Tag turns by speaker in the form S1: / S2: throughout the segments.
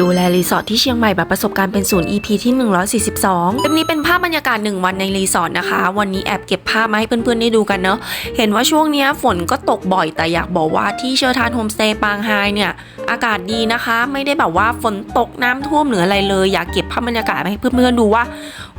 S1: ดูแลรีสอร์ทที่เชียงใหม่แบบประสบการณ์เป็นศูนย์ EP ที่ 142คลิปนี้เป็นภาพบรรยากาศ 1 วันในรีสอร์ทนะคะ วันนี้แอบเก็บภาพมาให้เพื่อนๆได้ดูกันเนาะ เห็นว่าช่วงนี้ฝนก็ตกบ่อย แต่อยากบอกว่าที่เชอร์ทานโฮมสเตย์ปางไฮเนี่ย อากาศดีนะคะ ไม่ได้แบบว่าฝนตกน้ำท่วมหรืออะไรเลย อยากเก็บภาพบรรยากาศมาให้เพื่อนๆดูว่า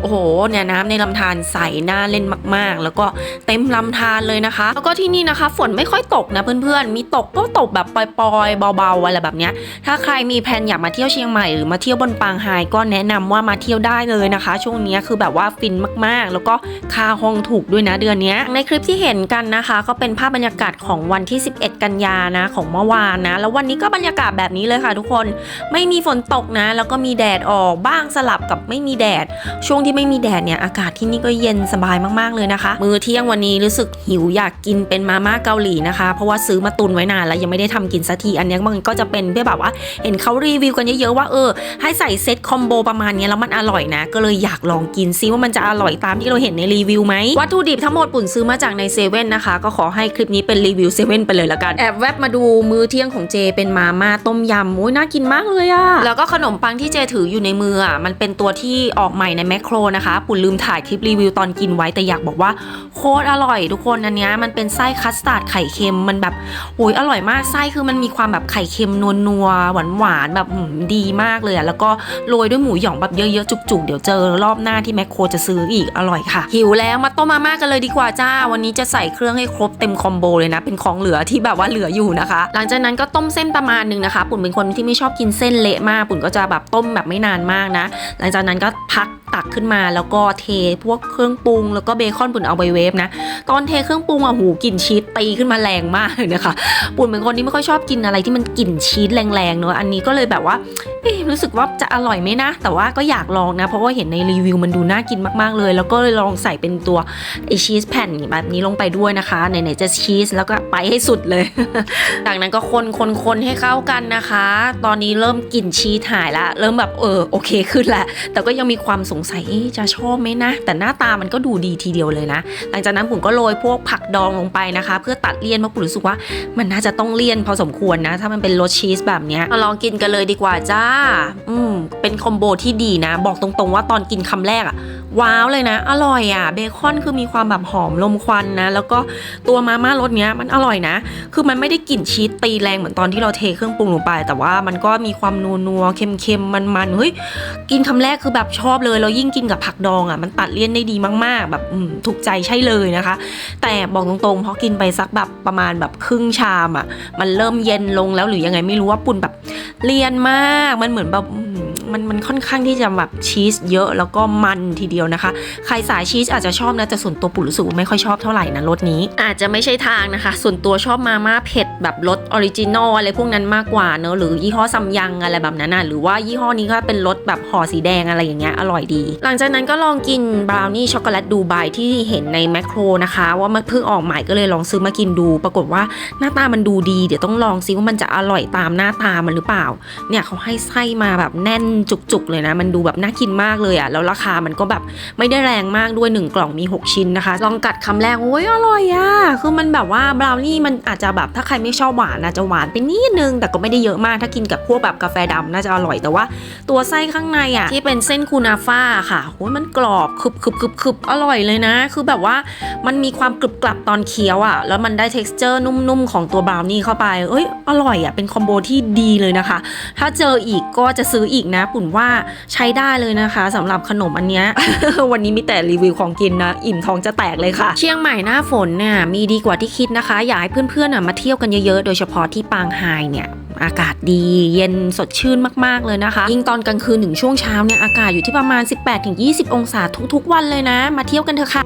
S1: โอ้โหเนี่ยน้ำในลำธารใสน่าเล่นมากๆ แล้วก็เต็มลำธารเลยนะคะ แล้วก็ที่นี่นะคะ ฝนไม่ค่อยตกนะเพื่อนๆ มีตกก็ตกแบบปล่อยๆเบาๆอะไรแบบเนี้ย ถ้าใครมีแผนอยากมาเที่ยวเชียงใหม่หรือมาเที่ยวบนปางไฮก็แนะนำว่ามาเที่ยวได้เลยนะคะ ช่วงนี้คือแบบว่าฟินมากๆ แล้วก็ค่าห้องถูกด้วยนะเดือนนี้ในคลิปที่เห็นกันนะคะ ก็เป็นภาพบรรยากาศของวันที่ 11 กันยานะของเมื่อวานนะ แล้ววันนี้ก็บรรยากาศแบบนี้เลยค่ะ ทุกคนไม่มีฝนตกนะ แล้วก็มีแดดออกบ้างสลับกับไม่มีแดดช่วงที่ไม่มีแดดเนี่ยอากาศที่นี่ก็เย็นสบายมากๆเลยนะคะ มื้อเที่ยงวันนี้รู้สึกหิวอยากกินเป็นมาม่าเกาหลีนะคะ เพราะว่าซื้อมาตุนไว้นานแล้วยังไม่ได้ทำกินสักทีอันนี้มันก็จะเป็นเพื่อแบบว่า เห็นเขารีวิวกันเยอะๆว่าเออให้ใส่เซตคอมโบประมาณนี้แล้วมันอร่อยนะ ก็เลยอยากลองกินซิว่ามันจะอร่อยตามที่เราเห็นในรีวิวไหมวัตถุดิบทั้งหมดปุ่นซื้อมาจากในเซเว่นนะคะก็ขอให้คลิปนี้เป็นรีวิวเซเว่นไปเลยละกันแอบแวบมาดูมื้อเที่ยงของเจเป็นมาม่าต้มยำโอ้ยน่ากินมากเลยอะแล้วก็ขนมปังที่เจถืออยู่ในมืออะมันเป็นตัวที่ออกใหม่ในแมคโครนะคะ ปุ่นลืมถ่ายคลิปรีวิวตอนกินไว้แต่อยากบอกว่าโคตรอร่อยทุกคนอันนี้มันเป็นไส้คัสตาร์ดไข่เค็มมันแบบโอ้ยอร่อยมากไส้คือมันมีความแบบไข่เค็มนัวๆหวานๆแบบดีมากเลยอะแล้วก็โรยด้วยหมูหยองแบบเยอะๆจุกๆ เดี๋ยวเจอรอบหน้าที่แมคโครจะซื้ออีกอร่อยค่ะ หิวแล้วมาต้มมาม่ากันเลยดีกว่าจ้า วันนี้จะใส่เครื่องให้ครบเต็มคอมโบเลยนะ เป็นของเหลือที่แบบว่าเหลืออยู่นะคะ หลังจากนั้นก็ต้มเส้นประมาณหนึ่งนะคะ ปุ่นเป็นคนที่ไม่ชอบกินเส้นเละมาก ปุ่นก็จะแบบต้มแบบไม่นานมากนะ หลังจากนั้นก็พัก ตักขึ้นมา แล้วก็เทพวกเครื่องปรุง แล้วก็เบคอนปุ่นเอาไปเวฟนะ ตอนเทเครื่องปรุงอะหูกลิ่นชีสตีขึ้นมาแรงมากเลยนะคะปุ่นเป็นคนที่ไม่ค่อยชอบกินอะไรที่มันกลิ่นชีสแรงๆเนอะอันนี้ก็เลยแบบว่า เอ๊ะรู้สึกว่าจะอร่อยไหมนะ แต่ว่าก็อยากลองนะ เพราะว่าเห็นในรีวิวมันดูน่ากินมากๆเลย แล้วก็เลยลองใส่เป็นตัวไอชีสแผ่นแบบนี้ลงไปด้วยนะคะไหนๆจะชีสแล้วก็ไปให้สุดเลย จากนั้นก็คนคนคนให้เข้ากันนะคะ ตอนนี้เริ่มกลิ่นชีสหายละเริ่มแบบเออโอเคขึ้นละแต่ก็ยังมีความสงสัยจะชอบไหมนะ แต่หน้าตามันก็ดูดีทีเดียวเลยนะ หลังจากนั้นผมก็โรยพวกผักดองลงไปนะคะ เพื่อตัดเลี่ยนเพราะผมรู้สึกว่ามันน่าจะต้องเลี่ยนพอสมควรนะ ถ้ามันเป็นรสชีสแบบนี้มาลองกินกันเลยดีกว่าจ้าอืมเป็นคอมโบที่ดีนะ บอกตรงๆว่าตอนกินคำแรกอะว้าวเลยนะ อร่อยอะเบคอนคือมีความแบบหอมลมควันนะ แล้วก็ตัวมาม่ารสเนี้ยมันอร่อยนะ คือมันไม่ได้กลิ่นชีสตีแรงเหมือนตอนที่เราเทเครื่องปรุงลงไป แต่ว่ามันก็มีความนัวนัวๆเค็มๆมันๆเฮ้ยกินคำแรกคือแบบชอบเลยแล้วยิ่งกินกับผักดองอะมันตัดเลี่ยนได้ดีมากๆ แบบถูกใจใช่เลยนะคะ แต่บอกตรงๆพอกินไปสักแบบประมาณแบบครึ่งชามอะมันเริ่มเย็นลงแล้วหรือยังไงไม่รู้ว่าปุ่นแบบ เรียนมากมันเหมือนแบบ มันมันค่อนข้างที่จะแบบชีสเยอะแล้วก็มันทีเดียวนะคะ ใครสายชีสอาจจะชอบนะแต่ส่วนตัวปุ่นรู้สึกไม่ค่อยชอบเท่าไหร่นะรสนี้ อาจจะไม่ใช่ทางนะคะ ส่วนตัวชอบมาม่าเผ็ดแบบรสออริจินอลอะไรพวกนั้นมากกว่าเนอะหรือยี่ห้อซัมยังอะไรแบบนั้นนะหรือว่ายี่ห้อนี้ก็เป็นรสแบบห่อสีแดงอะไรอย่างเงี้ยอร่อยดี หลังจากนั้นก็ลองกินบราวนี่ช็อกโกแลตดูไบที่เห็นในแมคโครนะคะ ว่ามันเพิ่งออกใหม่ก็เลยลองซื้อมากินดู ปรากฏว่าหน้าตามันดูดี เดี๋ยวต้องลองซิว่ามันจะอร่อยตามหน้าตามันหรือเปล่า เนี่ยเขาให้ไส้มาแบบแน่นจุกๆเลยนะ มันดูแบบน่ากินมากเลยอะ่ะแล้วราคามันก็แบบไม่ได้แรงมากด้วย 1 กล่องมี 6 ชิ้นนะคะ ลองกัดคำแรกโอ้ยอร่อยอะ่ะคือมันแบบว่าบราวนี่มันอาจจะแบบถ้าใครไม่ชอบหวานอาจะหวานไปนิดนึง แต่ก็ไม่ได้เยอะมากถ้ากินกับพวกแบบกาแฟดำน่าจะอร่อยแต่ว่า ตัวไส้ข้างในอะ่ะที่เป็นเส้นคูนาฟ่าค่ะโอ้ยมันกรอบคึบคึบคึบคึบอร่อยเลยนะ คือแบบว่ามันมีความกรึบกรับตอนเคี้ยวอะ่ะแล้วมันได้ t e x t อร์นุ่มๆของตัวบราวนี่เข้าไปเอ้ยอร่อยอะ่ะเป็นคอมโบที่ดีเลยนะคะ ถ้าเจออีกก็จะซื้ออีกนะปุ่นว่าใช้ได้เลยนะคะสำหรับขนมอันเนี้ยวันนี้มีแต่รีวิวของกินนะ อิ่มท้องจะแตกเลยค่ะ เชียงใหม่หน้าฝนเนี่ยมีดีกว่าที่คิดนะคะ อยากให้เพื่อนๆมาเที่ยวกันเยอะๆ โดยเฉพาะที่ปางไฮเนี่ยอากาศดีเย็นสดชื่นมากๆเลยนะคะ ยิ่งตอนกลางคืนถึงช่วงเช้าเนี่ยอากาศอยู่ที่ประมาณ 18-20 องศาทุกๆ วันเลยนะ มาเที่ยวกันเถอะค่ะ